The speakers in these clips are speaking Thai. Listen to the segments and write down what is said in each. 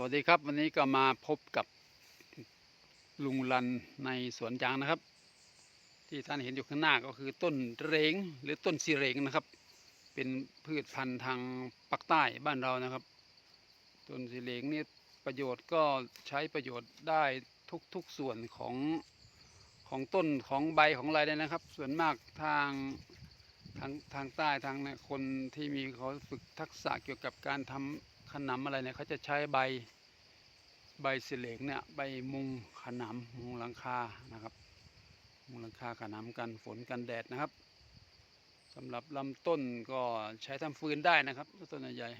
วัสดีครับ วันนี้ก็มาพบกับลุงลันในสวนยางนะครับ ที่ท่านเห็นอยู่ข้างหน้าก็คือต้นเรง หรือต้นสีเรงนะครับ เป็นพืชพันธุ์ทางภาคใต้บ้านเรานะครับ ต้นสีเรงนี่ประโยชน์ก็ใช้ประโยชน์ได้ทุกๆส่วนของของต้นของใบของอะไรเลยนะครับ ส่วนมากทางทางทางใต้ทางเนี่ยคนที่มีเขาฝึกทักษะเกี่ยวกับการทำ ขนำอะไรเนี่ยเขาจะใช้ใบใบสิเหลงเนี่ยใบมุงขนำมุงหลังคานะครับ มุงหลังคาขนำกันฝนกันแดดนะครับสำหรับลำต้นก็ใช้ทำฟืนได้นะครับต้นใหญ่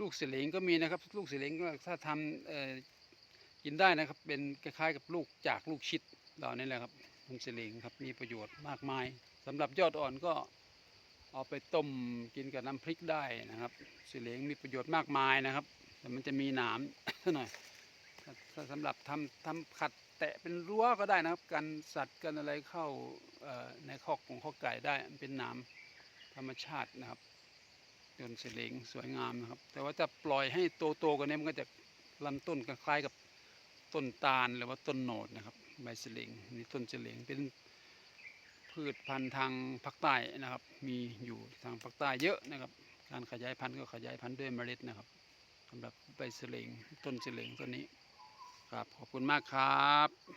ลูกสิเหลงก็มีนะครับ ลูกสิเหลงก็ถ้าทำกินได้นะครับ เป็นคล้ายๆกับลูกจากลูกชิดเหล่านี้แหละครับต้นสิเหลงครับมีประโยชน์มากมายสำหรับยอดอ่อนก็ เอาไปต้มกินกับน้ำพริกได้นะครับสิเหลงมีประโยชน์มากมายนะครับ แต่มันจะมีหนามหน่อยถ้าถ้าสำหรับทำทำขัดแตะเป็นรั้วก็ได้นะครับกันสัตว์กันอะไรเข้าในคอกของข้อกไก่ได้มันเป็นหนามธรรมชาตินะครับต้นเสลงสวยงามนะครับ แต่ว่าจะปล่อยให้โตโตๆกว่านี้มันก็จะลำต้นคล้ายกับต้นตาลหรือว่าต้นโหนดนะครับใบเสลงนี่ต้นเสลงเป็น พืชพันธุ์ทางภาคใต้นะครับ มีอยู่ทางภาคใต้เยอะนะครับ การขยายพันธุ์ก็ขยายพันธุ์ด้วยเมล็ดนะครับสำหรับใบเสลงต้นเสลงต้นนี้ครับขอบคุณมากครับ